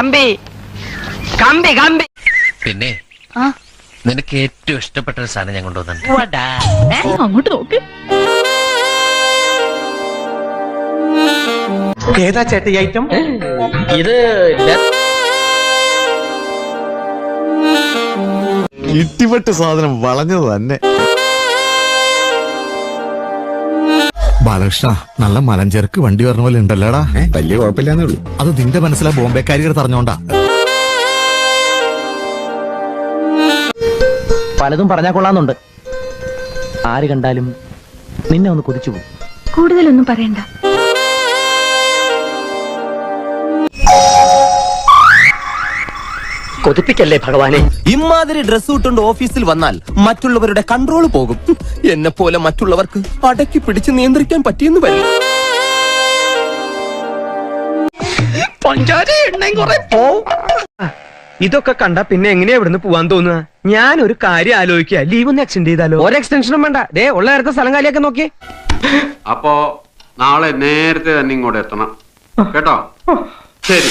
കമ്പി. കമ്പി കമ്പി. പിന്നെ നിനക്ക് ഏറ്റവും ഇഷ്ടപ്പെട്ട ഒരു സാധനം ഞാൻ കൊണ്ടുവന്നിട്ടുണ്ട്. അങ്ങോട്ട് നോക്ക്. ഏതാ ചേട്ടി ഐറ്റം ഇത് ഇട്ടിപ്പെട്ട് സാധനം വളഞ്ഞത് തന്നെ. ബാലകൃഷ്ണ നല്ല മലഞ്ചേർക്ക് വണ്ടി വരണ പോലെ ഉണ്ടല്ലേടാ. വലിയ കുഴപ്പമില്ലാന്നേ ഉള്ളൂ. അത് നിന്റെ മനസ്സിലാ ബോംബെക്കാരികൾ പറഞ്ഞോണ്ടാ പലതും പറഞ്ഞാ കൊള്ളാന്നുണ്ട്. ആര് കണ്ടാലും നിന്നെ ഒന്ന് കൊതിച്ചു പോകും. കൂടുതലൊന്നും പറയണ്ട. കൊതിപ്പിക്കല്ലേ ഭഗവാനെ? ഇമാതിരി ഡ്രസ് ഇട്ടുകൊണ്ട് ഓഫീസിൽ വന്നാൽ മറ്റുള്ളവരുടെ കൺട്രോൾ പോകും. എന്നെ പോലെ മറ്റുള്ളവർക്ക് അടക്കി പിടിച്ച് നിയന്ത്രിക്കാൻ പറ്റിയെന്ന് വരും ഇതൊക്കെ കണ്ട പിന്നെ എങ്ങനെയാ ഇവിടുന്ന് പോവാൻ തോന്നുക? ഞാൻ ഒരു കാര്യം ആലോചിക്കുക. ലീവ് ഒന്ന് എക്സ്റ്റെൻഡ് ചെയ്താലോ? ഒരു എക്സ്റ്റൻഷനും വേണ്ട. ദേ ഉള്ള നേരത്തെ സ്ഥലം കാലിയൊക്കെ നോക്കി. അപ്പോ നാളെ നേരത്തെ തന്നെ ഇങ്ങോട്ട് എത്തണം. കേട്ടോ? ശരി.